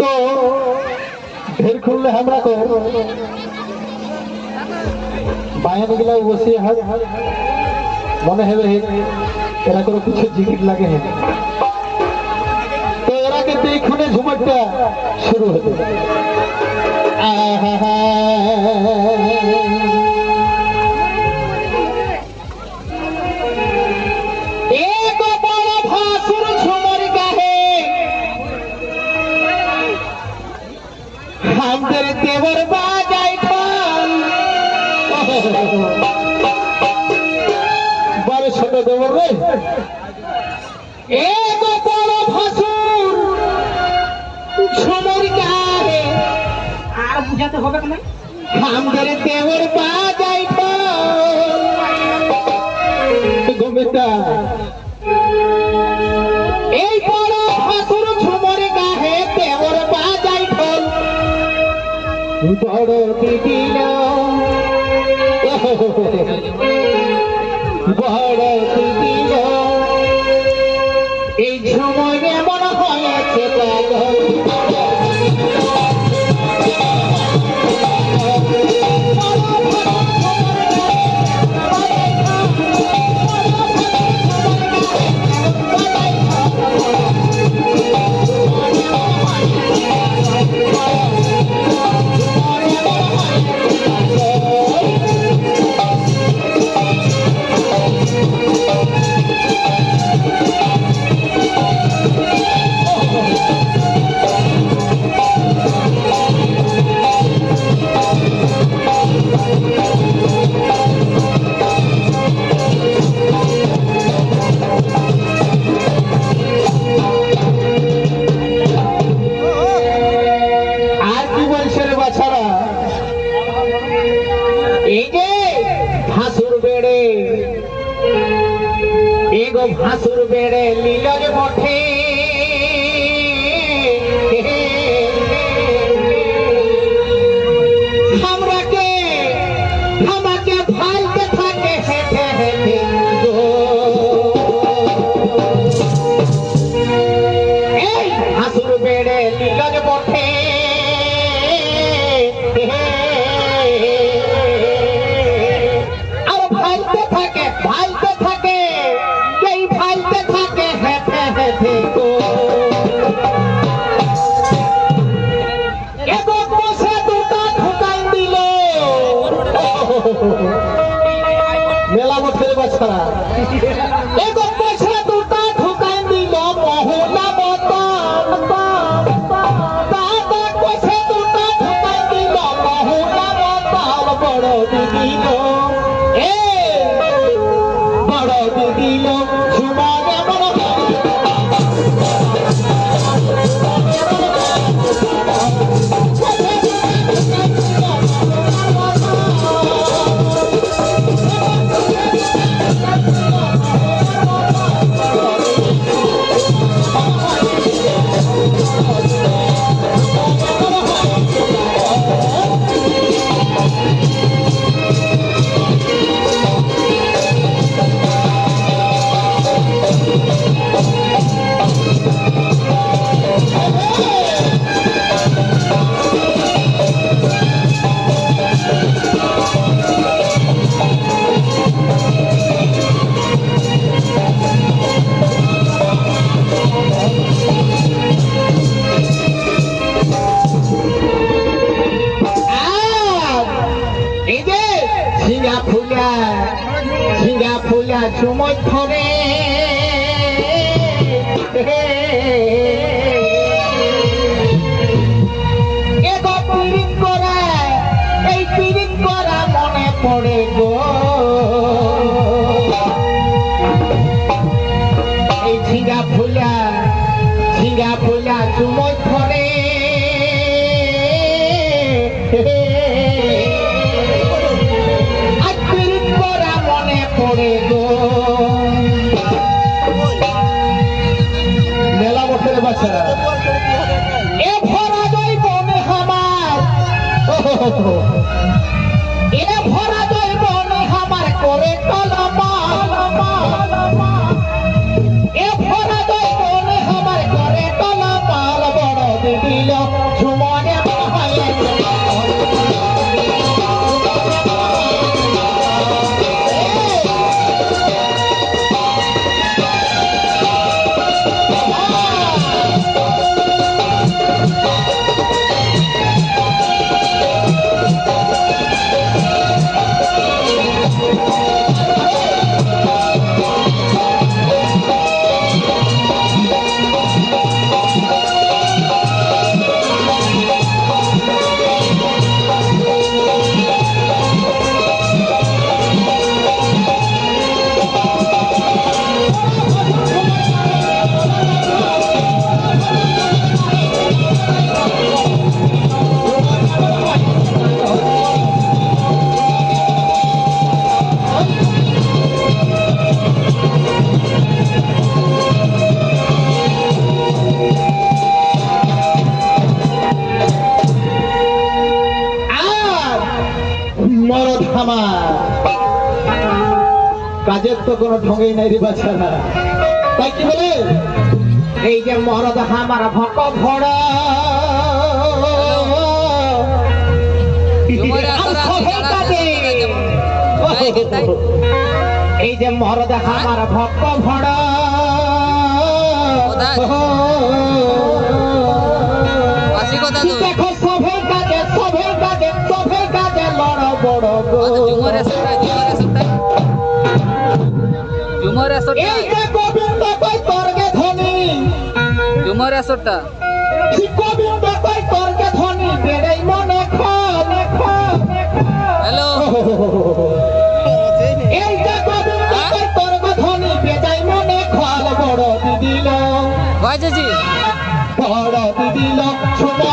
তো ঢের খুললে আমরা তো বায়ানগুলা বসে হাত। মনে হবে এরা করে কিছু জিকির লাগে তো এরা কিন্তু এইখানে ঝুমারটা শুরু হতো আমাদের দেবর বাজাই বড় ছোট দেবর রে। এক বড় ঝুমর গাহে আর বুঝাতে হবে না আমাদের দেবর বাজাই ঢোল। বড় দিদিল বড় দিদিল এগো ভাসুর বেড়ে লীলার মঠে ঝিঙ্গা ফুলা ঝিঙ্গা ফুলা চুমক ধরে। এ ভরা বনে আমার করে কলমা। তো কোনো ঢঙ্গেই নাই রে বাচ্চারা তাই কি বলে? এই যে মরদ আমার ভক ভরা? এই যে মরদ আমার ভক ভরা। আসরটা এই যে গোবিন্দ কই তর্গে ধনী। আসরটা শ্রী গোবিন্দ কই তর্গে ধনী। বেড়াই মনে খানে খানে হ্যালো এই যে গোবিন্দ কই তর্গে ধনী। বেড়াই মনে খাল বড় দিদিল চাচি বড় দিদিল ছোড়া